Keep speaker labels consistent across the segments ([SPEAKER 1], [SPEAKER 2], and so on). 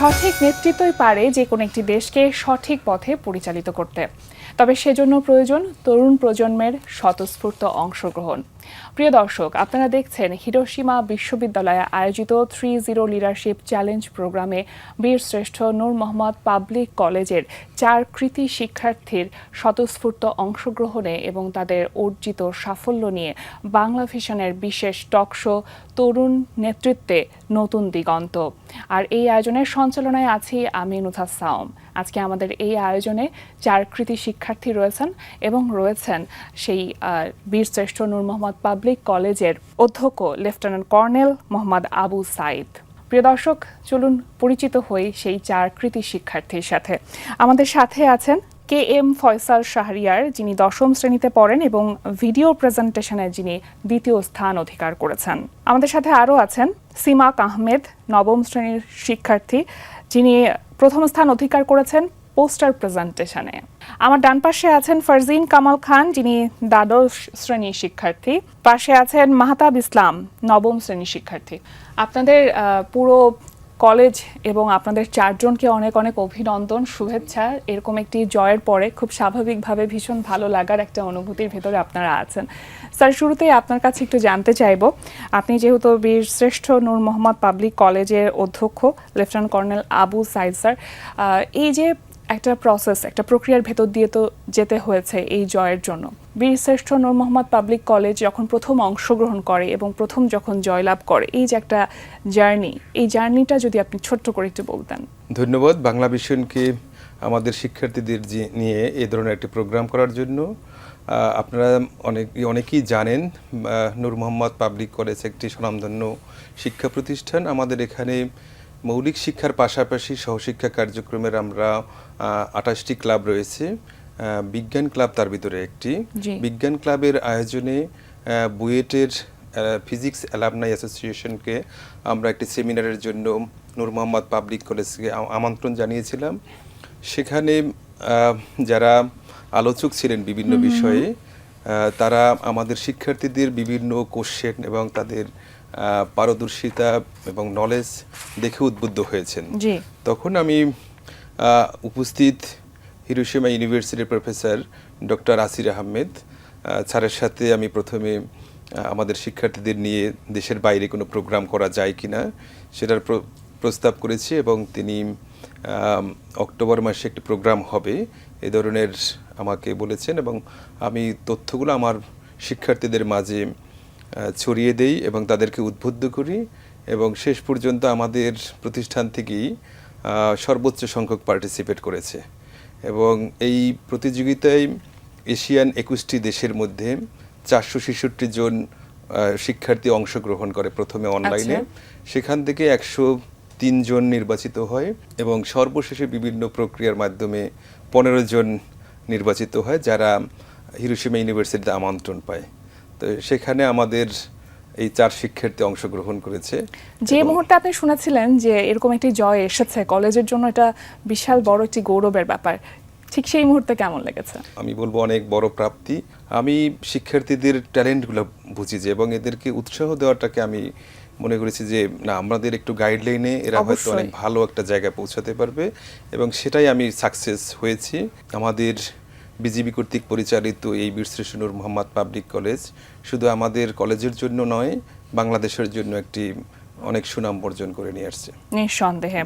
[SPEAKER 1] সঠিক নেতৃত্বই পারে যে কোনো একটি দেশকে সঠিক পথে পরিচালিত করতে। তবে সেজন্য প্রয়োজন তরুণ প্রজন্মের স্বতঃস্ফূর্ত অংশগ্রহণ। প্রিয় দর্শক, আপনারা দেখছেন হিরোশিমা বিশ্ববিদ্যালয়ে আয়োজিত থ্রি জিরো লিডারশিপ চ্যালেঞ্জ প্রোগ্রামে বীর শ্রেষ্ঠ নূর মোহাম্মদ পাবলিক কলেজের চার কৃতি শিক্ষার্থীর স্বতঃস্ফূর্ত অংশগ্রহণে এবং তাদের অর্জিত সাফল্য নিয়ে বাংলা ভিশনের বিশেষ টক শো তরুণ নেতৃত্বে নতুন দিগন্ত। আর এই আয়োজনের সঞ্চালনায় আছি আমি নুথা সাওম। আজকে আমাদের এই আয়োজনে চার কৃতি শিক্ষার্থী রয়েছেন এবং রয়েছেন সেই বীরশ্রেষ্ঠ নূর মোহাম্মদ পাবলিক কলেজের অধ্যক্ষ লেফটেন্যান্ট কর্নেল মোহাম্মদ আবু সাইদ। প্রিয় দর্শক, চলুন পরিচিত হই সেই চার কৃতি শিক্ষার্থীর সাথে। আমাদের সাথে আছেন কে এম ফয়সাল শাহরিয়ার, যিনি দশম শ্রেণীতে পড়েন এবং ভিডিও প্রেজেন্টেশনে যিনি দ্বিতীয় স্থান অধিকার করেছেন। আমাদের সাথে আরও আছেন সিমাক আহমেদ, নবম শ্রেণির শিক্ষার্থী, যিনি প্রথম স্থান অধিকার করেছেন পোস্টার প্রেজেন্টেশনে। আমার ডান পাশে আছেন ফারজিন কামাল খান, যিনি দ্বাদশ শ্রেণির শিক্ষার্থী। পাশে আছেন মাহতাব ইসলাম, নবম শ্রেণির শিক্ষার্থী। আপনাদের পুরো কলেজ এবং আপনাদের চারজনকে অনেক অনেক অভিনন্দন, শুভেচ্ছা। এরকম একটি জয়ের পরে খুব স্বাভাবিকভাবে ভীষণ ভালো লাগার একটা অনুভূতির ভেতরে আপনারা আছেন। স্যার, শুরুতেই আপনার কাছে একটু জানতে চাইব, আপনি যেহেতু বীর শ্রেষ্ঠ নূর মোহাম্মদ পাবলিক কলেজের অধ্যক্ষ, lieutenant colonel Abu Sayeed sir এই যে একটা প্রসেস একটা প্রক্রিয়ার ভেতর দিয়ে তো যেতে হয়েছে এই জয়ের জন্য। বীরশ্রেষ্ঠ নূর মোহাম্মদ পাবলিক কলেজ যখন প্রথম অংশগ্রহণ করে এবং প্রথম যখন জয়লাভ করে, এই যে একটা জার্নি, এই জার্নিটা যদি আপনি ছোট্ট করে একটু বলতেন।
[SPEAKER 2] ধন্যবাদ। বাংলা ভিশনকে আমাদের শিক্ষার্থীদের নিয়ে এই ধরনের একটি প্রোগ্রাম করার জন্য? আপনারা অনেক, অনেকেই জানেন নূর মোহাম্মদ পাবলিক কলেজ একটি স্বনামধন্য শিক্ষা প্রতিষ্ঠান। আমাদের এখানে মৌলিক শিক্ষার পাশাপাশি সহশিক্ষা কার্যক্রমের আমরা আঠাশটি ক্লাব রয়েছে। বিজ্ঞান ক্লাব তার ভিতরে একটি। বিজ্ঞান ক্লাবের আয়োজনে বুয়েটের ফিজিক্স অ্যালামনাই অ্যাসোসিয়েশনকে আমরা একটি সেমিনারের জন্য নূর মোহাম্মদ পাবলিক কলেজকে আমন্ত্রণ জানিয়েছিলাম। সেখানে যারা আলোচক ছিলেন বিভিন্ন বিষয়ে তারা আমাদের শিক্ষার্থীদের বিভিন্ন কোশ্চেন এবং তাদের পারদর্শিতা এবং নলেজ দেখে উদ্বুদ্ধ হয়েছেন। তখন আমি উপস্থিত হিরোশিমা ইউনিভার্সিটির প্রফেসর ডক্টর আসির আহমেদ স্যারের সাথে আমি প্রথমে আমাদের শিক্ষার্থীদের নিয়ে দেশের বাইরে কোনো প্রোগ্রাম করা যায় কি না সেটার প্রস্তাব করেছি এবং তিনি অক্টোবর মাসে একটি প্রোগ্রাম হবে। এ ধরনের আমাকে বলেছেন এবং আমি তথ্যগুলো আমার শিক্ষার্থীদের মাঝে ছড়িয়ে দেই এবং তাদেরকে উদ্বুদ্ধ করি এবং শেষ পর্যন্ত আমাদের প্রতিষ্ঠান থেকেই সর্বোচ্চ সংখ্যক পার্টিসিপেট করেছে। এবং এই প্রতিযোগিতায় এশিয়ান একুশটি দেশের মধ্যে চারশো ছেষট্টি জন শিক্ষার্থী অংশগ্রহণ করে প্রথমে অনলাইনে সেখান থেকে একশো তিনজন নির্বাচিত হয় এবং সর্বশেষে বিভিন্ন প্রক্রিয়ার মাধ্যমে পনেরো জন নির্বাচিত হয় যারা হিরোশিমা ইউনিভার্সিটিতে আমন্ত্রণ পায়। তো সেখানে আমাদের এই চার শিক্ষার্থী অংশগ্রহণ করেছে।
[SPEAKER 1] যে মুহূর্তে আপনি শুনেছিলেন যে এরকম একটি জয় এসেছে কলেজের জন্য এটা বিশাল বড় একটি গৌরবের ব্যাপার ঠিক সেই মুহূর্তে কেমন লেগেছে?
[SPEAKER 2] আমি বলব অনেক বড় প্রাপ্তি। আমি শিক্ষার্থীদের ট্যালেন্টগুলো বুঝি যে এবং এদেরকে উৎসাহ দেওয়াটাকে আমি মনে করেছি যে না আমাদের একটু গাইডলাইনে এরা হয়তো অনেক ভালো একটা জায়গায় পৌঁছাতে পারবে এবং সেটাই আমি সাকসেস হয়েছি। আমাদের বিজিবি কর্তৃক পরিচালিত এই বীরশ্রেষ্ঠ নূর মোহাম্মদ পাবলিক কলেজ শুধু আমাদের কলেজের জন্য নয় বাংলাদেশের জন্য একটি অনেক সুনাম অর্জন করে নিয়ে আসছে।
[SPEAKER 1] নিঃসন্দেহে।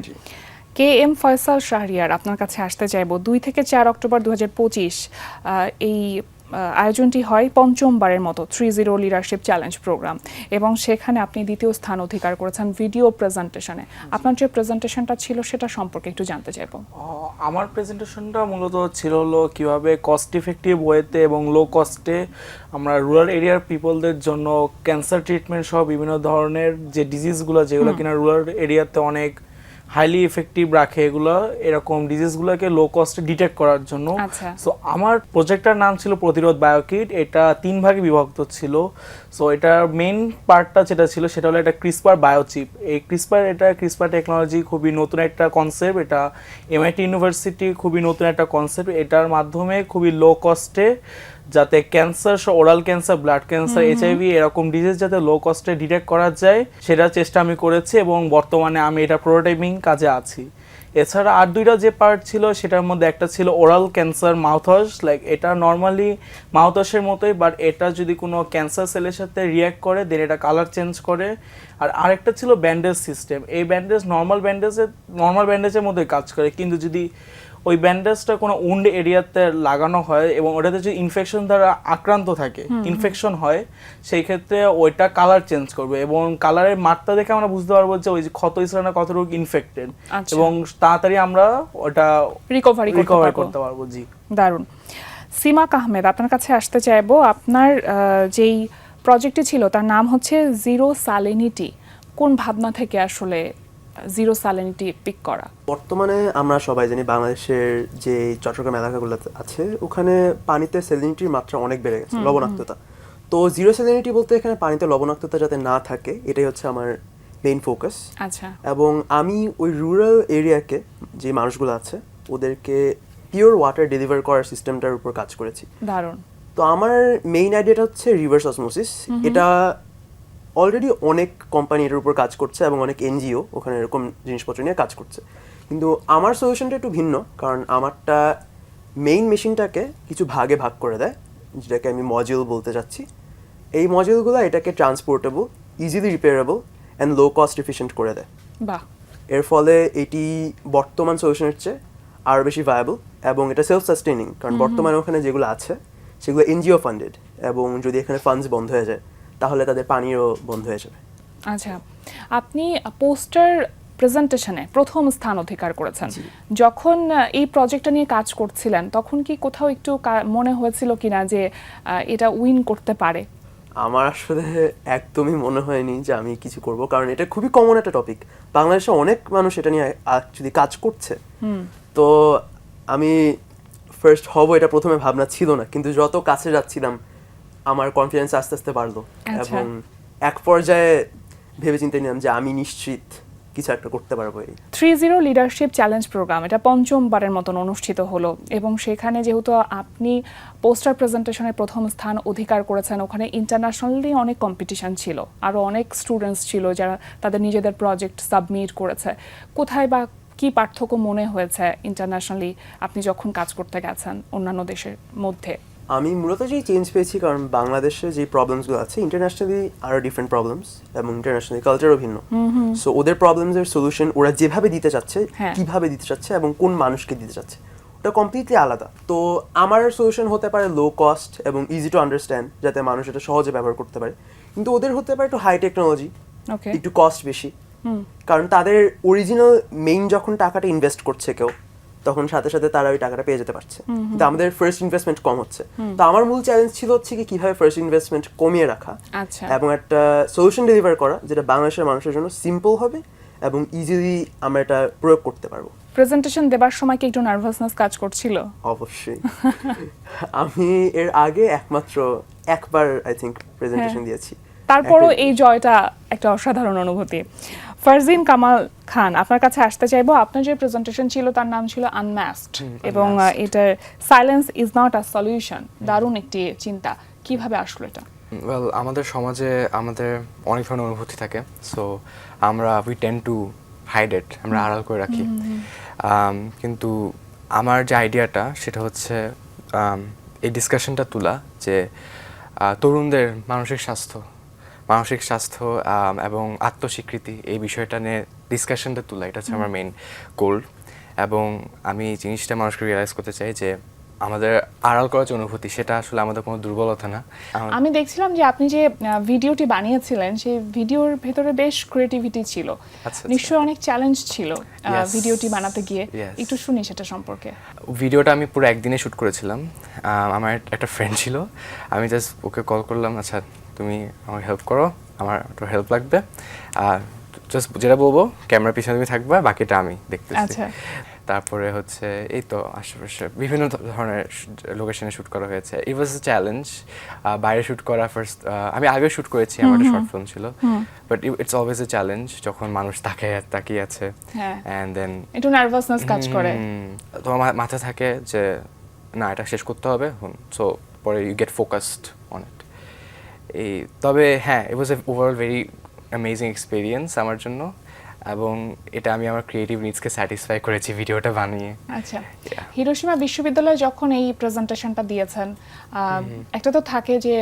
[SPEAKER 1] কে এম ফয়সাল শাহরিয়ার আপনার কাছে আসতে চাইব। দুই থেকে চার অক্টোবর দু হাজার পঁচিশ এই আয়োজনটি হয় পঞ্চমবারের মতো three zero leadership challenge programme এবং সেখানে আপনি দ্বিতীয় স্থান অধিকার করেছেন ভিডিও প্রেজেন্টেশনে আপনার যে প্রেজেন্টেশনটা ছিল সেটা সম্পর্কে একটু জানতে চাইব।
[SPEAKER 3] আমার প্রেজেন্টেশনটা মূলত ছিল হলো কীভাবে কস্ট ইফেক্টিভ ওয়েতে এবং লো কস্টে আমরা রুরাল এরিয়ার পিপলদের জন্য ক্যান্সার ট্রিটমেন্ট সহ বিভিন্ন ধরনের যে ডিজিজগুলো যেগুলো কিনা রুরাল এরিয়াতে অনেক হাইলি এফেক্টিভ রাখে এগুলো এরকম ডিজিজগুলোকে লো কস্টে ডিটেক্ট করার জন্য।
[SPEAKER 1] আচ্ছা।
[SPEAKER 3] সো আমার প্রজেক্টটার নাম ছিল প্রতিরোধ বায়োকিট এটা তিন ভাগে বিভক্ত ছিল। সো এটার মেইন পার্টটা যেটা ছিল সেটা হলো একটা ক্রিসপার বায়োচিপ এই ক্রিসপার এটা ক্রিসপার টেকনোলজি খুবই নতুন একটা কনসেপ্ট এটা এমআইটি ইউনিভার্সিটি খুবই নতুন একটা কনসেপ্ট এটার মাধ্যমে খুবই লো কস্টে যাতে cancer oral cancer blood cancer HIV এরকম ডিজিজ যাতে লো কস্টে ডিটেক্ট করা যায় সেটার চেষ্টা আমি করেছি এবং বর্তমানে আমি এটা প্রোটোটাইপিং কাজে আছি। এছাড়া আর দুইটা যে পার্ট ছিল সেটার মধ্যে একটা ছিল ওরাল ক্যান্সার মাউথওয়াশ লাইক এটা নর্মালি মাউথওয়াশের মতোই বাট এটা যদি কোনো ক্যান্সার সেলের সাথে রিয়াক্ট করে দেন এটা কালার চেঞ্জ করে। আর আরেকটা ছিল ব্যান্ডেজ সিস্টেম এই ব্যান্ডেজ নর্মাল ব্যান্ডেজের নর্মাল ব্যান্ডেজের মধ্যে কাজ করে। কিন্তু যদি ওই ব্যান্ডেজটা কোনো উন্ড এরিয়াতে লাগানো হয় এবং ওটাতে যদি ইনফেকশন দ্বারা আক্রান্ত থাকে ইনফেকশন হয় সেই ক্ষেত্রে ওইটা কালার চেঞ্জ করবে এবং কালারের মাত্রা দেখে আমরা বুঝতে পারব যে ওই যে ক্ষত ইসরানা কতটুকু ইনফেক্টেড
[SPEAKER 1] আচ্ছা।
[SPEAKER 3] এবং তাড়াতাড়ি আমরা ওটা
[SPEAKER 1] রিকভারি
[SPEAKER 3] রিকভার করতে পারব জি।
[SPEAKER 1] দারুণ। সিমাক আহমেদ আপনার কাছে আসতে চাইব। আপনার যেই প্রজেক্টটি ছিল তার নাম হচ্ছে জিরো সালিনিটি কোন ভাবনা থেকে আসলে জিরো সালিনিটি পিক করা?
[SPEAKER 4] বর্তমানে আমরা সবাই জানি বাংলাদেশের যে চট্টগ্রাম এলাকাগুলো আছে ওখানে পানিতে সেলিনিটির মাত্রা অনেক বেড়ে গেছে লবণাক্ততা। তো জিরো সেলিনিটি বলতে এখানে পানিতে লবণাক্ততা যাতে না থাকে এটাই হচ্ছে আমার মেইন ফোকাস
[SPEAKER 1] আচ্ছা।
[SPEAKER 4] এবং আমি ওই রুরাল এরিয়াকে যে মানুষগুলো আছে ওদেরকে পিওর ওয়াটার ডেলিভার করার সিস্টেমটার উপর কাজ করেছি।
[SPEAKER 1] দারুণ।
[SPEAKER 4] তো আমার মেইন আইডিয়াটা হচ্ছে রিভার্স অসমোসিস এটা অলরেডি অনেক কোম্পানি এটার উপর কাজ করছে এবং অনেক এনজিও ওখানে এরকম জিনিসপত্র নিয়ে কাজ করছে। কিন্তু আমার সলিউশনটা একটু ভিন্ন কারণ আমারটা মেইন মেশিনটাকে কিছু ভাগে ভাগ করে দেয় যেটাকে আমি মডিউল বলতে চাচ্ছি এই মডিউলগুলো এটাকে transportable easily repairable and low cost efficient করে দেয়।
[SPEAKER 1] বাহ।
[SPEAKER 4] এর ফলে এটি বর্তমান সলিউশনের চেয়ে আরও বেশি ভায়াবল এবং এটা সেলফ সাস্টেনিং কারণ বর্তমানে ওখানে যেগুলো আছে সেগুলো এনজিও ফান্ডেড এবং যদি এখানে ফান্ডস বন্ধ হয়ে যায় তাহলে তাদের পানিও বন্ধ হয়ে যাবে।
[SPEAKER 1] আচ্ছা আপনি পোস্টার প্রেজেন্টেশনে প্রথম স্থান অধিকার করেছেন। যখন এই প্রজেক্টটা নিয়ে কাজ করছিলেন তখন কি কোথাও একটু মনে হয়েছিল কিনা যে এটা উইন করতে পারে?
[SPEAKER 4] আমার আসলে একদমই মনে হয়নি যে আমি কিছু করব কারণ এটা খুবই কমন একটা টপিক বাংলাদেশে অনেক মানুষ এটা নিয়ে যদি কাজ করছে। তো আমি ফার্স্ট হব এটা প্রথমে ভাবনা ছিল না কিন্তু যত কাছে যাচ্ছিলাম আমার কনফিডেন্স আস্তে আস্তে বাড়লো।
[SPEAKER 1] আচ্ছা।
[SPEAKER 4] এবং এক পর্যায়ে ভেবে চিন্তে নিলাম যে আমি নিশ্চিত কিছু একটা করতে পারব এই।
[SPEAKER 1] Three zero leadership challenge programme এটা পঞ্চমবারের মতন অনুষ্ঠিত হলো এবং সেখানে যেহেতু আপনি পোস্টার প্রেজেন্টেশনে প্রথম স্থান অধিকার করেছেন ওখানে ইন্টারন্যাশনালি অনেক কম্পিটিশন ছিল আরও অনেক স্টুডেন্টস ছিল যারা তাদের নিজেদের প্রজেক্ট সাবমিট করেছে। কোথায় বা কি পার্থক্য মনে হয়েছে ইন্টারন্যাশনালি আপনি যখন কাজ করতে গেছেন অন্যান্য দেশের মধ্যে?
[SPEAKER 4] আমি মূলত যেই চেঞ্জ পেয়েছি কারণ বাংলাদেশে যে প্রবলেমসগুলো আছে ইন্টারন্যাশনালি আরও ডিফারেন্ট প্রবলেমস এবং ইন্টারন্যাশনালি কালচারও ভিন্ন। সো ওদের প্রবলেমসের সলিউশন ওরা যেভাবে দিতে চাচ্ছে
[SPEAKER 1] হ্যাঁ।
[SPEAKER 4] কীভাবে দিতে চাচ্ছে এবং কোন মানুষকে দিতে চাচ্ছে ওটা কমপ্লিটলি আলাদা। তো আমার সলিউশন হতে পারে লো কস্ট এবং ইজি টু আন্ডারস্ট্যান্ড যাতে মানুষ এটা সহজে ব্যবহার করতে পারে। কিন্তু ওদের হতে পারে একটু হাই টেকনোলজি একটু কস্ট বেশি। কারণ তাদের অরিজিনাল মেইন যখন টাকাটা ইনভেস্ট করছে কেউ তখন সাথে সাথে তারা ওই টাকাটা পেয়ে যেতে পারছে। কিন্তু আমাদের ফার্স্ট ইনভেস্টমেন্ট কম হচ্ছে। তো আমার মূল চ্যালেঞ্জ ছিল হচ্ছে কি কীভাবে ফার্স্ট ইনভেস্টমেন্ট কমিয়ে রাখা
[SPEAKER 1] আচ্ছা।
[SPEAKER 4] এবং একটা সলিউশন ডেলিভার করা যেটা বাংলাদেশের মানুষের জন্য সিম্পল হবে এবং ইজিলি আমরা এটা প্রয়োগ করতে পারব।
[SPEAKER 1] প্রেজেন্টেশন দেবার সময় কি একটু নার্ভাসনেস কাজ করছিল?
[SPEAKER 4] অবশ্যই। আমি এর আগে একমাত্র একবার আই থিঙ্ক প্রেজেন্টেশন। দিয়েছি।
[SPEAKER 1] তারপরও এই জয়টা একটা অসাধারণ অনুভূতি। ফারজিন কামাল খান আপনার কাছে আসতে চাইব। আপনার যে প্রেজেন্টেশন ছিল তার নাম ছিল আনম্যাস্ট এবং এটার silence is not a solution দারুণ একটি চিন্তা। কীভাবে আসলো এটা?
[SPEAKER 5] ওয়েল আমাদের সমাজে আমাদের অনেক ধরনের অনুভূতি থাকে। সো আমরা we tend to hide it আমরা আড়াল করে রাখি। কিন্তু আমার যে আইডিয়াটা সেটা হচ্ছে এই ডিসকাশনটা তোলা যে তরুণদের মানসিক স্বাস্থ্য। মানসিক স্বাস্থ্য এবং আত্মস্বীকৃতি এই বিষয়টা নিয়ে ডিসকাশনটা তোলা। এটা হচ্ছে আমার মেইন গোল এবং আমি এই জিনিসটা মানুষকে রিয়েলাইজ করতে চাই যে আমাদের আড়াল করার যে অনুভূতি সেটা আসলে আমাদের কোনো দুর্বলতা না। আমি
[SPEAKER 1] দেখছিলাম যে আপনি যে ভিডিওটি বানিয়েছিলেন সেই ভিডিওর ভেতরে বেশ ক্রিয়েটিভিটি ছিল।
[SPEAKER 5] আচ্ছা।
[SPEAKER 1] নিশ্চয়ই অনেক চ্যালেঞ্জ ছিল ভিডিওটি বানাতে গিয়ে। একটু শুনি সেটা সম্পর্কে।
[SPEAKER 5] ভিডিওটা আমি পুরো একদিনে শ্যুট করেছিলাম। আমার একটা ফ্রেন্ড ছিল। আমি জাস্ট ওকে কল করলাম আচ্ছা তুমি আমার হেল্প করো আমার একটু হেল্প লাগবে। আর জাস্ট যেটা বলব ক্যামেরার পিছনে তুমি থাকবে বাকিটা আমি দেখতেছি।
[SPEAKER 1] আচ্ছা।
[SPEAKER 5] তারপরে হচ্ছে এই তো আশেপাশে বিভিন্ন ধরনের লোকেশনে শ্যুট করা হয়েছে। ইট ওয়াজ এ চ্যালেঞ্জ বাইরে শ্যুট করা ফার্স্ট আমি আগে শ্যুট করেছি আমার একটা শর্ট ফিল্ম ছিল। But it's always a challenge যখন মানুষ তাকে তাকিয়ে আছে।
[SPEAKER 1] হ্যাঁ।
[SPEAKER 5] অ্যান্ড দেন
[SPEAKER 1] একটু নার্ভাসনেস কাজ করে।
[SPEAKER 5] তোমার মা- মাথায় থাকে যে না এটা শেষ করতে হবে। সো পরে you get focused on it এই তবে হ্যাঁ it was a overall very amazing experience আমার জন্য এবং এটা আমি আমার ক্রিয়েটিভ নিডসকে স্যাটিসফাই করেছি ভিডিওটা বানিয়ে।
[SPEAKER 1] আচ্ছা হিরোশিমা বিশ্ববিদ্যালয়ে যখন এই প্রেজেন্টেশনটা দিয়েছেন একটা তো থাকে যে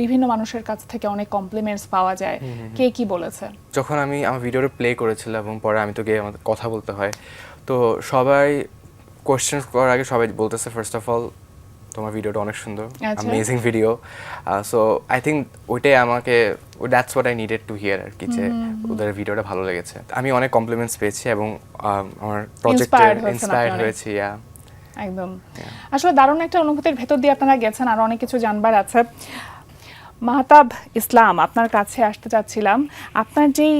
[SPEAKER 1] বিভিন্ন মানুষের কাছ থেকে অনেক কমপ্লিমেন্টস পাওয়া যায়। কে কি বলেছে?
[SPEAKER 5] যখন আমি আমার ভিডিওটা প্লে করেছিলাম এবং পরে আমি তো গিয়ে আমাদের কথা বলতে হয় তো সবাই কোয়েশ্চেন করার আগে সবাই বলতেছে ফার্স্ট অফ অল তোমার ভিডিওটা অনেক সুন্দর। Amazing video so I think ওইটাই আমাকে that's what I needed to hear আর কি যে ওদের ভিডিওটা ভালো লেগেছে। আমি অনেক কমপ্লিমেন্টস পেয়েছি এবং আমার প্রজেক্টে
[SPEAKER 1] Inspired
[SPEAKER 5] ইন্সপায়ার্ড হয়েছি ইয়া
[SPEAKER 1] একদম। আসলে দারুণ একটা অনুভূতির ভেতর দিয়ে আপনারা গেছেন আর অনেক কিছু জানবার আছে। মাহতাব ইসলাম আপনার কাছে আসতে চাচ্ছিলাম। আপনার যেই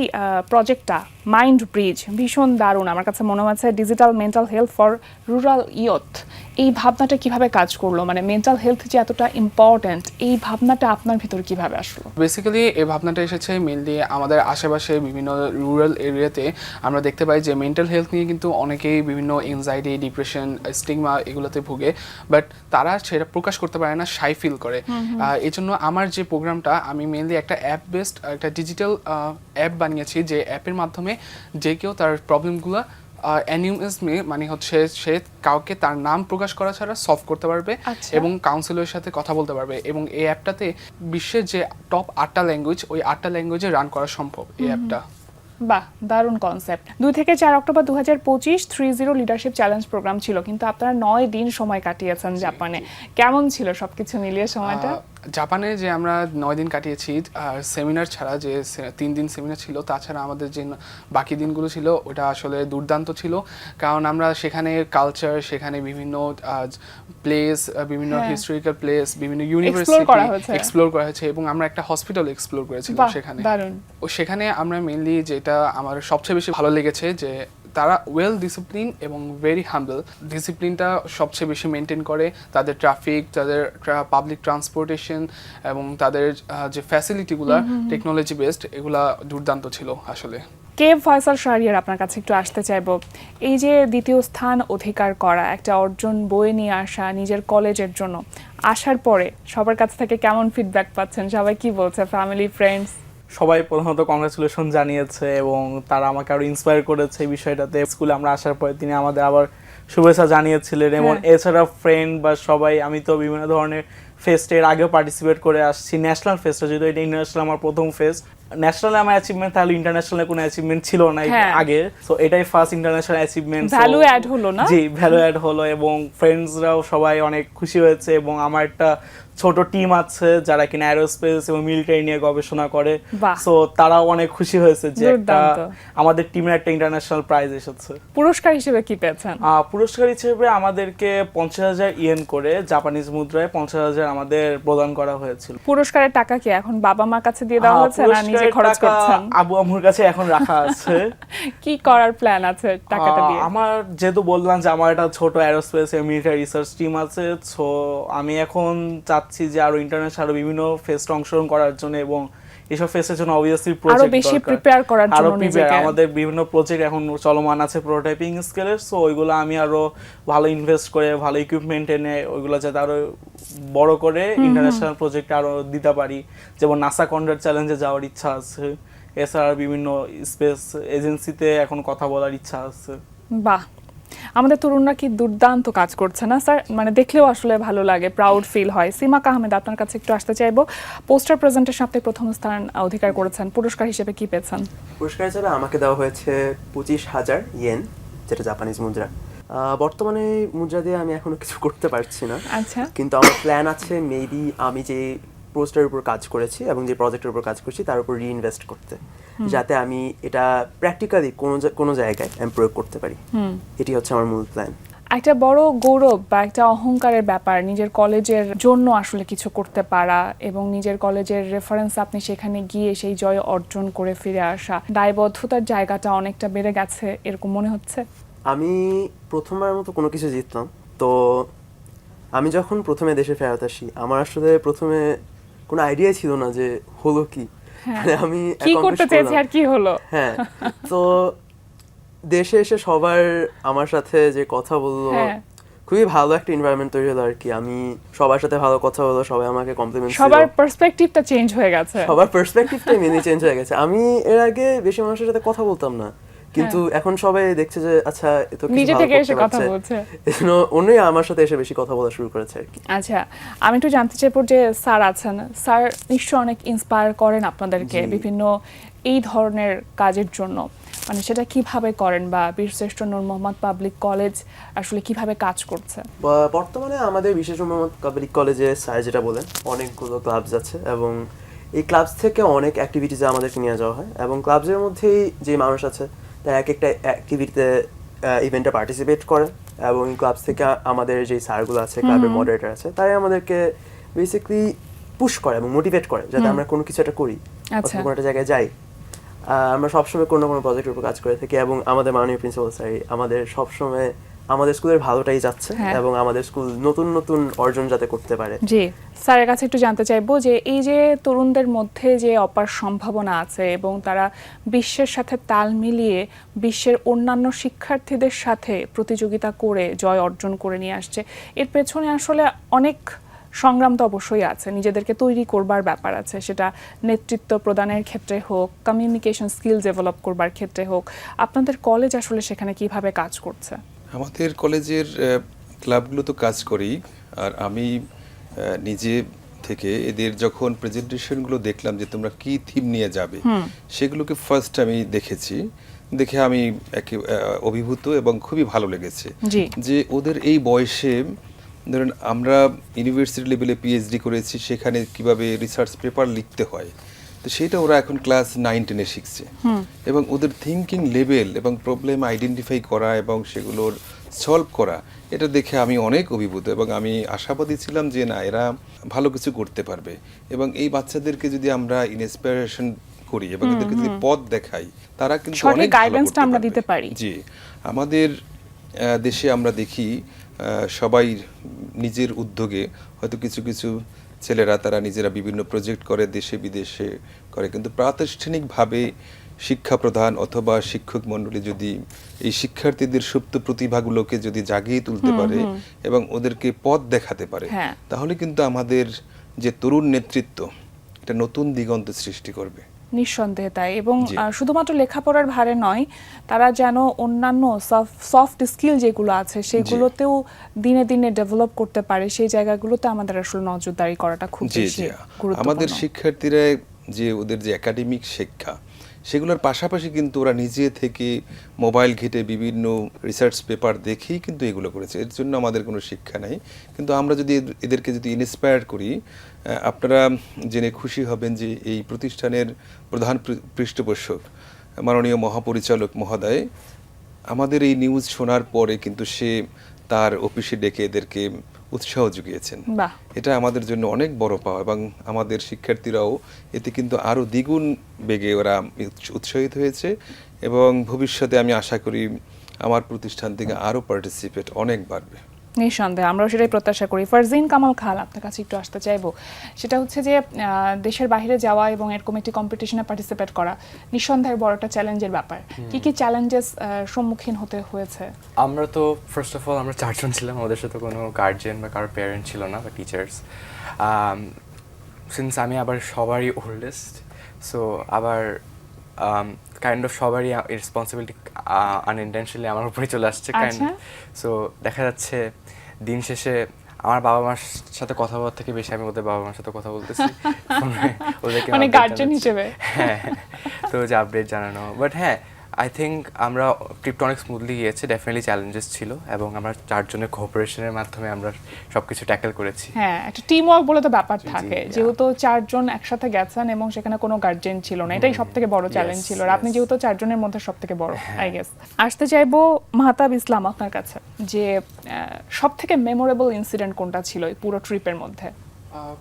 [SPEAKER 1] প্রজেক্টটা মাইন্ড ব্রিজ ভীষণ দারুণ। আমার কাছে মনে হচ্ছে digital mental health for rural youth এই ভাবনাটা কীভাবে কাজ করল? মানে মেন্টাল হেলথ যে এতটা ইম্পর্ট্যান্ট এই ভাবনাটা আপনার ভিতর কীভাবে আসলো?
[SPEAKER 6] বেসিক্যালি এই ভাবনাটা এসেছে মেনলি আমাদের আশেপাশে বিভিন্ন রুরাল এরিয়াতে আমরা দেখতে পাই যে মেন্টাল হেলথ নিয়ে কিন্তু অনেকেই বিভিন্ন এনজাইটি ডিপ্রেশন স্টিগমা এগুলোতে ভুগে। বাট তারা সেটা প্রকাশ করতে পারে না শাই ফিল করে। এই জন্য আমার যে প্রোগ্রামটা আমি মেনলি একটা অ্যাপ বেসড একটা ডিজিটাল অ্যাপ বানিয়েছি যে অ্যাপের মাধ্যমে যে কেউ তার প্রবলেমগুলো অ্যানিউমিজমে মানে হচ্ছে সে কাউকে তার নাম প্রকাশ করা ছাড়া সলভ করতে পারবে
[SPEAKER 1] আচ্ছা।
[SPEAKER 6] এবং কাউন্সিলরের সাথে কথা বলতে পারবে। এবং এই অ্যাপটাতে বিশ্বের যে টপ আটটা ল্যাঙ্গুয়েজ ওই আটটা ল্যাঙ্গুয়েজে রান করা সম্ভব এই অ্যাপটা
[SPEAKER 1] বাহ দারুণ কনসেপ্ট দুই থেকে চার অক্টোবর দু হাজার পঁচিশ three zero leadership challenge programme ছিল কিন্তু আপনারা নয় দিন সময় কাটিয়েছেন জাপানে। কেমন ছিল সবকিছু মিলিয়ে সময়টা?
[SPEAKER 6] জাপানে যে আমরা নয় দিন কাটিয়েছি আর সেমিনার ছাড়া যে তিন দিন সেমিনার ছিল তাছাড়া আমাদের যে বাকি দিনগুলো ছিল ওটা আসলে দুর্দান্ত ছিল। কারণ আমরা সেখানে কালচার সেখানে বিভিন্ন প্লেস বিভিন্ন। হিস্টোরিক্যাল প্লেস বিভিন্ন ইউনিভার্সিটি এক্সপ্লোর করা হয়েছে। এবং আমরা একটা হসপিটাল এক্সপ্লোর করেছিলাম সেখানে। ও সেখানে আমরা মেনলি যেটা আমার সবচেয়ে বেশি ভালো লেগেছে যে তারা ওয়েল ডিসিপ্লিন এবং ভেরি হাম্বল ডিসিপ্লিনটা সবচেয়ে বেশি মেনটেন করে তাদের ট্রাফিক তাদের পাবলিক ট্রান্সপোর্টেশন এবং তাদের যে ফ্যাসিলিটিগুলো টেকনোলজি বেসড এগুলা দুর্দান্ত ছিল আসলে।
[SPEAKER 1] কে ফয়সাল শাহরিয়ার আপনার কাছে একটু আসতে চাইব। এই যে দ্বিতীয় স্থান অধিকার করা একটা অর্জন বয়ে নিয়ে আসা নিজের কলেজের জন্য আসার পরে সবার কাছ থেকে কেমন ফিডব্যাক পাচ্ছেন? সবাই কি বলছে? ফ্যামিলি ফ্রেন্ডস
[SPEAKER 3] সবাই প্রধানত কংগ্রেচুলেশন জানিয়েছে এবং তারা আমাকে আরও ইন্সপায়ার করেছে এই বিষয়টাতে স্কুলে আমরা আসার পরে তিনি আমাদের আবার শুভেচ্ছা জানিয়েছিলেন এবং
[SPEAKER 1] হ্যাঁ।
[SPEAKER 3] এছাড়া ফ্রেন্ড বা সবাই আমি তো বিভিন্ন ধরনের ফেস্টের আগেও পার্টিসিপেট করে আসছি ন্যাশনাল ফেস্টে যেহেতু এটা ইন্টারন্যাশনাল আমার প্রথম ফেস্ট ন্যাশনালে আমার অ্যাচিভমেন্ট তাহলে ইন্টারন্যাশনালে কোনো অ্যাচিভমেন্ট ছিল না
[SPEAKER 1] হ্যাঁ।
[SPEAKER 3] আগে। তো এটাই first international achievement
[SPEAKER 1] Value add হলো না?
[SPEAKER 3] জি ভ্যালু অ্যাড হলো এবং ফ্রেন্ডসরাও সবাই অনেক খুশি হয়েছে এবং আমার একটা ছোট টিম আছে যারা কিনা অ্যারোস্পেস এবং মিলিটারি নিয়ে গবেষণা করে। সো তারাও অনেক খুশি হয়েছে যে একটা আমাদের টিমের একটা ইন্টারন্যাশনাল প্রাইজ এসেছে।
[SPEAKER 1] পুরস্কার হিসেবে কি পেয়েছেন?
[SPEAKER 3] পুরস্কার হিসেবে আমাদেরকে পঞ্চাশ হাজার ইয়েন করে জাপানিজ মুদ্রায় পঞ্চাশ হাজার আমাদের প্রদান করা হয়েছিল।
[SPEAKER 1] পুরস্কারের টাকা কি এখন বাবা মার কাছে দিয়ে দেওয়া হচ্ছে না
[SPEAKER 3] পুরস্কারের
[SPEAKER 1] খরচ করছেন।
[SPEAKER 3] আবু আমুর কাছে এখন রাখা আছে।
[SPEAKER 1] কি করার প্ল্যান আছে টাকাটা দিয়ে?
[SPEAKER 3] আমার যেহেতু বললাম যে আমার একটা ছোট অ্যারোস্পেস মিলিটারি রিসার্চ টিম আছে সো আমি এখন চাচ্ছি যে আরও ইন্টারন্যাশনাল বিভিন্ন ফেস্ট অংশগ্রহণ করার জন্য এবং এসব ফেস্টের জন্য অবভিয়াসলি
[SPEAKER 1] আরও বেশি প্রিপেয়ার করার আরও
[SPEAKER 3] প্রিপেয়ার আমাদের বিভিন্ন প্রজেক্ট এখন চলমান আছে প্রোটোটাইপিং স্কেলের সো ওইগুলো আমি আরও ভালো ইনভেস্ট করে ভালো ইকুইপমেন্ট এনে ওইগুলো যাতে আরও বড় করে ইন্টারন্যাশনাল প্রজেক্ট আরও দিতে পারি। যেমন নাসা কন্ডার চ্যালেঞ্জে যাওয়ার ইচ্ছা আছে। এছাড়া বিভিন্ন স্পেস এজেন্সিতে এখন কথা বলার ইচ্ছা আছে।
[SPEAKER 1] বাহ আমাদের তরুণরা কি দুর্দান্ত কাজ করছে না? স্যার মানে দেখলেও আসলে ভালো লাগে প্রাউড ফিল হয়। সিমাক আহমেদ আপনার কাছে একটু আসতে চাইব। পোস্টার প্রেজেন্টেশন আপনি প্রথম স্থান অধিকার করেছেন। পুরস্কার হিসেবে কি পেয়েছেন?
[SPEAKER 4] পুরস্কার হিসেবে আমাকে দেওয়া হয়েছে পঁচিশ হাজার ইয়েন যেটা জাপানিজ মুদ্রা। বর্তমানে মুদ্রা দিয়ে আমি এখনও কিছু করতে পারছি না।
[SPEAKER 1] আচ্ছা।
[SPEAKER 4] কিন্তু আমার প্ল্যান আছে মেবি আমি যে পোস্টারের উপর কাজ করেছি এবং যে প্রজেক্টের উপর কাজ করছি তার উপর রিইনভেস্ট করতে। যাতে আমি এটা প্র্যাকটিক্যালি কোনো কোনো জায়গায় আমি প্রয়োগ করতে পারি। এটি হচ্ছে আমার মূল প্ল্যান
[SPEAKER 1] একটা বড় গৌরব বা একটা অহংকারের ব্যাপার নিজের কলেজের জন্য আসলে কিছু করতে পারা এবং নিজের কলেজের রেফারেন্স আপনি সেখানে গিয়ে সেই জয় অর্জন করে ফিরে আসা দায়বদ্ধতার জায়গাটা অনেকটা বেড়ে গেছে এরকম মনে হচ্ছে?
[SPEAKER 4] আমি প্রথমবার মতো কোনো কিছু জিতলাম। তো আমি যখন প্রথমে দেশে ফেরত আসি আমার আসলে প্রথমে কোনো আইডিয়া ছিল না যে হলো কি। আমি
[SPEAKER 1] কি করতে চেয়েছি আর কি হলো?
[SPEAKER 4] হ্যাঁ। তো দেশে এসে সবার আমার সাথে যে কথা বলল
[SPEAKER 1] হ্যাঁ।
[SPEAKER 4] খুবই ভালো একটা এনভায়রনমেন্ট তৈরি হলো আর কি। আমি সবার সাথে ভালো কথা হলো সবাই আমাকে কমপ্লিমেন্ট
[SPEAKER 1] সবার পার্সপেক্টিভটা চেঞ্জ হয়ে গেছে।
[SPEAKER 4] সবার পার্সপেক্টিভটা মেনলি চেঞ্জ হয়ে গেছে। আমি এর আগে বেশি মানুষের সাথে কথা বলতাম না। কিন্তু এখন সবাই দেখছে যে আচ্ছা এ তো কিছু
[SPEAKER 1] নিজে থেকে এসে কথা বলছে।
[SPEAKER 4] এজন্য অন্যই আমার সাথে এসে বেশি কথা বলা শুরু করেছে আর কি।
[SPEAKER 1] আচ্ছা আমি একটু জানতে চাইব যে স্যার আছেন। স্যার নিশ্চয়ই অনেক ইন্সপায়ার করেন আপনাদেরকে বিভিন্ন এই ধরনের কাজের জন্য। মানে সেটা কীভাবে করেন বা বীরশ্রেষ্ঠ নূর মোহাম্মদ পাবলিক কলেজ আসলে কীভাবে কাজ করছে?
[SPEAKER 4] বর্তমানে আমাদের বিশেষ মোহাম্মদ পাবলিক কলেজে স্যার যেটা বলেন অনেকগুলো ক্লাবস আছে এবং এই ক্লাবস থেকে অনেক অ্যাক্টিভিটিসে আমাদেরকে নিয়ে যাওয়া হয় এবং ক্লাবসের মধ্যেই যে মানুষ আছে তারা এক একটা অ্যাক্টিভিটিতে ইভেন্টে পার্টিসিপেট করে এবং ক্লাব থেকে আমাদের যে স্যারগুলো আছে ক্লাবের মডারেটার আছে তারাই আমাদেরকে বেসিকলি পুশ করে এবং মোটিভেট করে যাতে আমরা কোনো কিছু একটা করি
[SPEAKER 1] আচ্ছা।
[SPEAKER 4] অথবা কোনো একটা জায়গায় যাই। আমরা সবসময় কোনো কোনো প্রজেক্টের উপর কাজ করে থাকি এবং আমাদের মাননীয় প্রিন্সিপাল স্যার আমাদের সবসময় আমাদের স্কুলের ভালোটাই যাচ্ছে
[SPEAKER 1] হ্যাঁ।
[SPEAKER 4] এবং আমাদের স্কুল নতুন নতুন অর্জন যাতে করতে পারে।
[SPEAKER 1] জি স্যারের কাছে একটু জানতে চাইব যে এই যে তরুণদের মধ্যে যে অপার সম্ভাবনা আছে এবং তারা বিশ্বের সাথে তাল মিলিয়ে বিশ্বের অন্যান্য শিক্ষার্থীদের সাথে প্রতিযোগিতা করে জয় অর্জন করে নিয়ে আসছে এর পেছনে আসলে অনেক সংগ্রাম তো অবশ্যই আছে নিজেদেরকে তৈরি করবার ব্যাপার আছে সেটা নেতৃত্ব প্রদানের ক্ষেত্রে হোক কমিউনিকেশন স্কিল ডেভেলপ করবার ক্ষেত্রে হোক। আপনাদের কলেজ আসলে সেখানে কীভাবে কাজ করছে?
[SPEAKER 2] আমাদের কলেজের ক্লাবগুলো তো কাজ করি। আর আমি নিজে থেকে এদের যখন প্রেজেন্টেশনগুলো দেখলাম যে তোমরা কি থিম নিয়ে যাবে সেগুলোকে ফার্স্ট আমি দেখেছি। দেখে আমি একে অভিভূত এবং খুবই ভালো লেগেছে যে ওদের এই বয়সে ধরেন আমরা ইউনিভার্সিটি লেভেলে পিএইচডি করেছি সেখানে কীভাবে রিসার্চ পেপার লিখতে হয়। তো সেটা ওরা এখন ক্লাস নাইন টেনে শিখছে। এবং ওদের থিঙ্কিং লেভেল এবং প্রবলেম আইডেন্টিফাই করা এবং সেগুলোর সলভ করা এটা দেখে আমি অনেক অভিভূত এবং আমি আশাবাদী ছিলাম যে না এরা ভালো কিছু করতে পারবে। এবং এই বাচ্চাদেরকে যদি আমরা ইন্সপিরেশন করি এবং এদেরকে যদি পথ দেখাই তারা কিন্তু অনেক ভালো
[SPEAKER 1] guidance টা
[SPEAKER 2] করতে
[SPEAKER 1] আমরা দিতে পারি।
[SPEAKER 2] জি। আমাদের দেশে আমরা দেখি সবাই নিজের উদ্যোগে হয়তো কিছু কিছু ছেলেরা তারা নিজেরা বিভিন্ন প্রজেক্ট করে দেশে বিদেশে করে। কিন্তু প্রাতিষ্ঠানিকভাবে শিক্ষা প্রধান অথবা শিক্ষক মণ্ডলী যদি এই শিক্ষার্থীদের সুপ্ত প্রতিভাগুলোকে যদি জাগিয়ে তুলতে পারে এবং ওদেরকে পথ দেখাতে পারে
[SPEAKER 1] হ্যাঁ।
[SPEAKER 2] তাহলে কিন্তু আমাদের যে তরুণ নেতৃত্ব এটা নতুন দিগন্ত সৃষ্টি করবে।
[SPEAKER 1] নিঃসন্দেহে তাই। এবং শুধুমাত্র লেখাপড়ার ভারে নয় তারা যেন অন্যান্য সফট স্কিল যেগুলো আছে সেগুলোতেও দিনে দিনে ডেভেলপ করতে পারে সেই জায়গাগুলোতে আমাদের আসলে নজরদারি করাটা খুব বেশি
[SPEAKER 2] আমাদের শিক্ষার্থীরা যে ওদের যে একাডেমিক শিক্ষা সেগুলোর পাশাপাশি কিন্তু ওরা নিজে থেকে মোবাইল ঘেটে বিভিন্ন রিসার্চ পেপার দেখেই কিন্তু এগুলো করেছে। এর জন্য আমাদের কোনো শিক্ষা নাই। কিন্তু আমরা যদি এদেরকে যদি ইন্সপায়ার করি আপনারা জেনে খুশি হবেন যে এই প্রতিষ্ঠানের প্রধান পৃষ্ঠপোষক, মাননীয় মহাপরিচালক মহোদয়, আমাদের এই নিউজ শোনার পরে কিন্তু সে তার অফিসে ডেকে এদেরকে উৎসাহ জুগিয়েছেন। এটা আমাদের জন্য অনেক বড় পাওয়া এবং আমাদের শিক্ষার্থীরাও এতে কিন্তু আরও দ্বিগুণ বেগে ওরা উৎসাহিত হয়েছে এবং ভবিষ্যতে আমি আশা করি আমার প্রতিষ্ঠান থেকে আরও পার্টিসিপেট অনেক বাড়বে।
[SPEAKER 1] নিঃসন্দেহে আমরাও সেটাই প্রত্যাশা করি। ফারজিন কামাল খাল আপনার কাছে একটু আসতে চাইব। সেটা হচ্ছে যে দেশের বাইরে যাওয়া এবং এরকম একটি কম্পিটিশনে পার্টিসিপেট করা নিঃসন্দেহে বড় একটা চ্যালেঞ্জের ব্যাপার। কি কি চ্যালেঞ্জেস সম্মুখীন হতে হয়েছে?
[SPEAKER 5] আমরা তো ফার্স্ট অফ অল আমরা চারজন ছিলাম। আমাদের সাথে কোনো গার্জিয়ান বা কারও প্যারেন্ট ছিল না বা টিচার্স সিন্স আমি আবার সবারই ওল্ডেস্ট সো আবার কাইন্ড অফ সবারই রেসপন্সিবিলিটি আনইনটেনশনালি আমার উপরে চলে আসছে কাইন্ড
[SPEAKER 1] আচ্ছা।
[SPEAKER 5] সো দেখা যাচ্ছে দিন শেষে আমার বাবা মার সাথে কথা বলার থেকে বেশি আমি ওদের বাবা মার সাথে কথা বলতেছি। ওদেরকে
[SPEAKER 1] মানে গার্জেন হিসেবে।
[SPEAKER 5] হ্যাঁ তো যে আপডেট জানানো। বাট হ্যাঁ আই থিঙ্ক আমরা ট্রিপটা অনেক স্মুথলি গিয়েছে ডেফিনেটলি চ্যালেঞ্জেস ছিল এবং আমরা চারজনের কোঅপারেশনের মাধ্যমে আমরা সবকিছু ট্যাকেল করেছি।
[SPEAKER 1] হ্যাঁ একটা টিম ওয়ার্ক বলে তো ব্যাপার থাকে। যেহেতু চারজন একসাথে গেছেন এবং সেখানে কোনো গার্জেন ছিল না এটাই সব থেকে বড় চ্যালেঞ্জ ছিল। আর আপনি যেহেতু চারজনের মধ্যে সব থেকে বড় আই গেস আসতে চাইব মাহতাব ইসলাম আপনার কাছে যে সব থেকে মেমোরেবল ইনসিডেন্ট কোনটা ছিল এই পুরো ট্রিপের মধ্যে?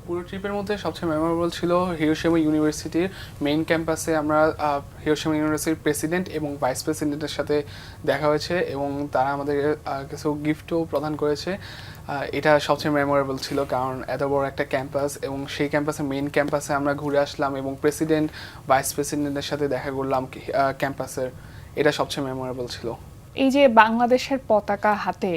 [SPEAKER 6] পুরো ট্রিপের মধ্যে সবচেয়ে মেমোরেবল ছিল হিরোশিমা ইউনিভার্সিটির মেইন ক্যাম্পাসে আমরা হিরোশিমা ইউনিভার্সিটির প্রেসিডেন্ট এবং ভাইস প্রেসিডেন্টের সাথে দেখা হয়েছে এবং তারা আমাদের কিছু গিফটও প্রদান করেছে। এটা সবচেয়ে মেমোরেবল ছিল কারণ এত বড় একটা ক্যাম্পাস এবং সেই ক্যাম্পাসে মেইন ক্যাম্পাসে আমরা ঘুরে আসলাম এবং প্রেসিডেন্ট ভাইস প্রেসিডেন্টের সাথে দেখা করলাম ক্যাম্পাসের এটা সবচেয়ে মেমোরেবল ছিল।
[SPEAKER 1] এই যে বাংলাদেশের পতাকা হাতে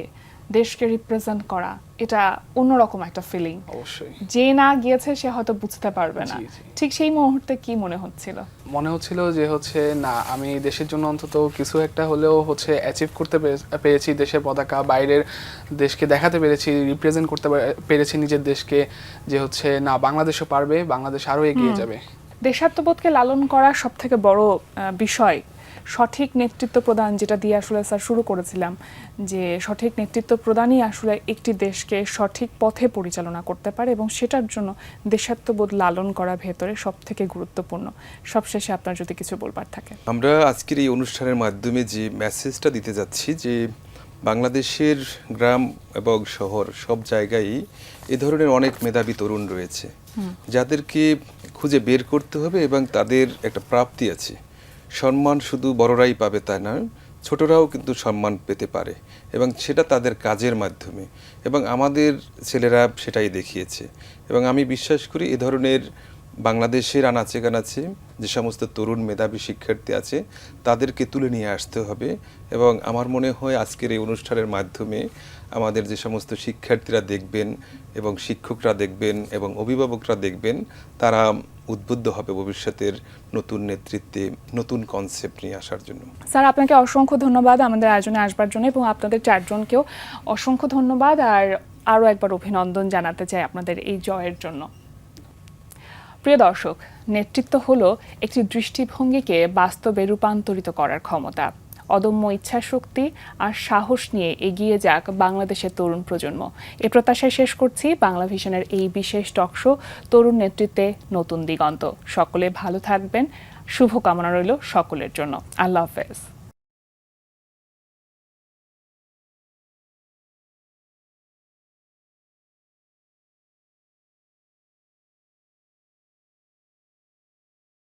[SPEAKER 1] দেশকে রিপ্রেজেন্ট করা এটা অন্যরকম একটা ফিলিং
[SPEAKER 6] অবশ্যই।
[SPEAKER 1] যে না গিয়েছে সে হয়তো বুঝতে পারবে না। ঠিক সেই মুহূর্তে কি মনে হচ্ছিল?
[SPEAKER 6] মনে হচ্ছিল যে হচ্ছে না আমি দেশের জন্য অন্তত কিছু একটা হলেও হচ্ছে অ্যাচিভ করতে পেরেছি দেশের পতাকা বাইরের দেশকে দেখাতে পেরেছি রিপ্রেজেন্ট করতে পেরেছি নিজের দেশকে যে হচ্ছে না বাংলাদেশও পারবে বাংলাদেশ আরও এগিয়ে যাবে।
[SPEAKER 1] দেশাত্মবোধকে লালন করা সব থেকে বড় বিষয়। সঠিক নেতৃত্ব প্রদান যেটা দিয়ে আসলে স্যার শুরু করেছিলাম যে সঠিক নেতৃত্ব প্রদানই আসলে একটি দেশকে সঠিক পথে পরিচালনা করতে পারে এবং সেটার জন্য দেশাত্মবোধ লালন করা ভেতরে সব থেকে গুরুত্বপূর্ণ। সবশেষে আপনার যদি কিছু বলবার থাকে।
[SPEAKER 2] আমরা আজকের এই অনুষ্ঠানের মাধ্যমে যে মেসেজটা দিতে যাচ্ছি যে বাংলাদেশের গ্রাম এবং শহর সব জায়গায় এ ধরনের অনেক মেধাবী তরুণ রয়েছে। যাদেরকে খুঁজে বের করতে হবে এবং তাদের একটা প্রাপ্তি আছে। সম্মান শুধু বড়রাই পাবে তা নয়, ছোটরাও কিন্তু সম্মান পেতে পারে এবং সেটা তাদের কাজের মাধ্যমে। এবং আমাদের ছেলেরা সেটাই দেখিয়েছে। এবং আমি বিশ্বাস করি এ ধরনের বাংলাদেশের আনাচে কানাচে যে সমস্ত তরুণ মেধাবী শিক্ষার্থী আছে, তাদেরকে তুলে নিয়ে আসতে হবে। এবং আমার মনে হয় আজকের এই অনুষ্ঠানের মাধ্যমে আমাদের যে সমস্ত শিক্ষার্থীরা দেখবেন এবং শিক্ষকরা দেখবেন এবং অভিভাবকরা দেখবেন, তারা উদ্বুদ্ধ হবে ভবিষ্যতের নতুন নেতৃত্বে নতুন কনসেপ্ট নিয়ে আসার জন্য।
[SPEAKER 1] স্যার, আপনাকে অসংখ্য ধন্যবাদ আমাদের আয়োজনে আসবার জন্য এবং আপনাদের চারজনকেও অসংখ্য ধন্যবাদ আর আরও একবার অভিনন্দন জানাতে চাই আপনাদের এই জয়ের জন্য। প্রিয় দর্শক, নেতৃত্ব হলো একটি দৃষ্টিভঙ্গিকে বাস্তবে রূপান্তরিত করার ক্ষমতা। অদম্য ইচ্ছাশক্তি আর সাহস নিয়ে এগিয়ে যাক বাংলাদেশের তরুণ প্রজন্ম। এ প্রত্যাশায় শেষ করছি বাংলা ভিশনের এই বিশেষ টকশো তরুণ নেতৃত্বে নতুন দিগন্ত। সকলে ভালো থাকবেন, শুভকামনা রইল সকলের জন্য। আল্লাহ হাফেজ।